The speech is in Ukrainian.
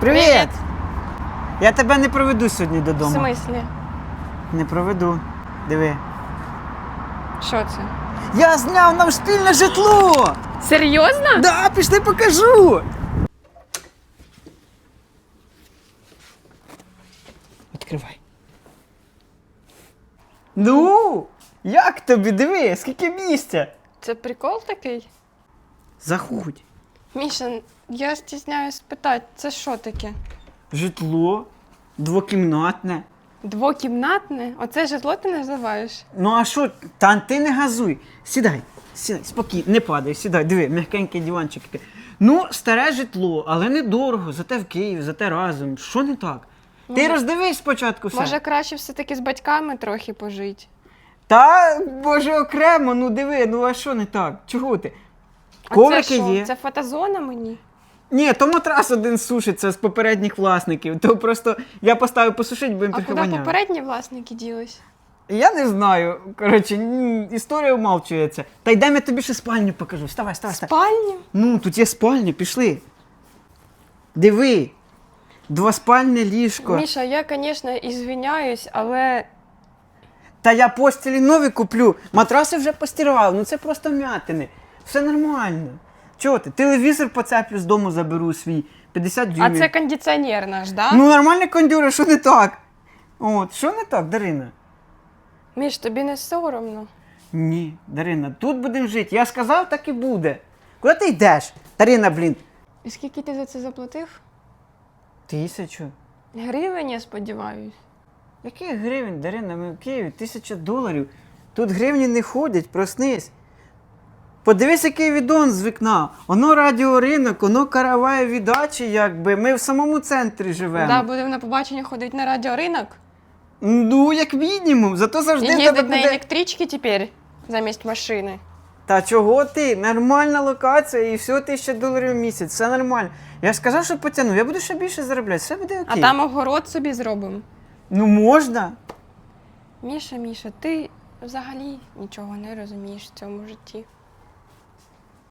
Привіт! Привіт. Я тебе не проведу сьогодні В додому. смислі? Не проведу. Диви. Що це? Я зняв нам спільне житло! Серйозно? Да, пішли покажу! Відкривай. Ну, як тобі? Диви, скільки місця? Це прикол такий? Заходь. Міша, я стісняюсь спитати, це що таке? Житло двокімнатне. Двокімнатне? Оце житло ти називаєш? Ну а що? Та ти не газуй. Сідай, сідай, спокійно, не падай, сідай, диви, м'якенький диванчик. Ну, старе житло, але недорого, зате в Київ, зате разом. Що не так? Ти Може- роздивись спочатку все. Може, краще все-таки з батьками трохи пожити? Та, боже, окремо, ну диви, ну а що не так? Чого ти? А Коврики це що? є. Це фотозона мені? Ні, то матрас один сушиться з попередніх власників. То просто я поставив посушити, бо їм А трохи куди попередні власники ділись? Я не знаю. Коротше, історія умалчується. Та йдемо я тобі ще спальню покажу. Вставай, вставай, вставай. Спальню? Ну, тут є спальня, пішли. Диви. Двоспальне ліжко. Міша, я, звісно, ізвиняюсь, але Та я постілі нові куплю. Матраси вже постирав, ну це просто м'ятини. Все нормально. Чого ти? Телевізор поцеплю з дому заберу свій 50 а це кондиціонер наш, да? Ну, нормальний кондюр, що не так? От, що не так, Дарина? Міш, тобі не соромно? Ні, Дарина, тут будемо жити. Я сказав, так і буде. Куди ти йдеш? Дарина, блін. І скільки ти за це заплатив? Тисячу. Гривень, я сподіваюсь. Яких гривень, Дарина? Ми в Києві тисяча доларів. Тут гривні не ходять, проснись. Подивись, який відон з вікна. Воно радіоринок, воно караває віддачі, якби. Ми в самому центрі живемо. Да, будемо на побачення ходити на радіоринок. Ну, як мінімум, зато завжди І тебе на буде. електричці тепер замість машини. Та чого ти? Нормальна локація і всього тисяча доларів в місяць. Все нормально. Я ж сказав, що потягну. Я буду ще більше заробляти, все буде А там огород собі зробимо. Ну можна. Міша, Міша, ти взагалі нічого не розумієш в цьому житті.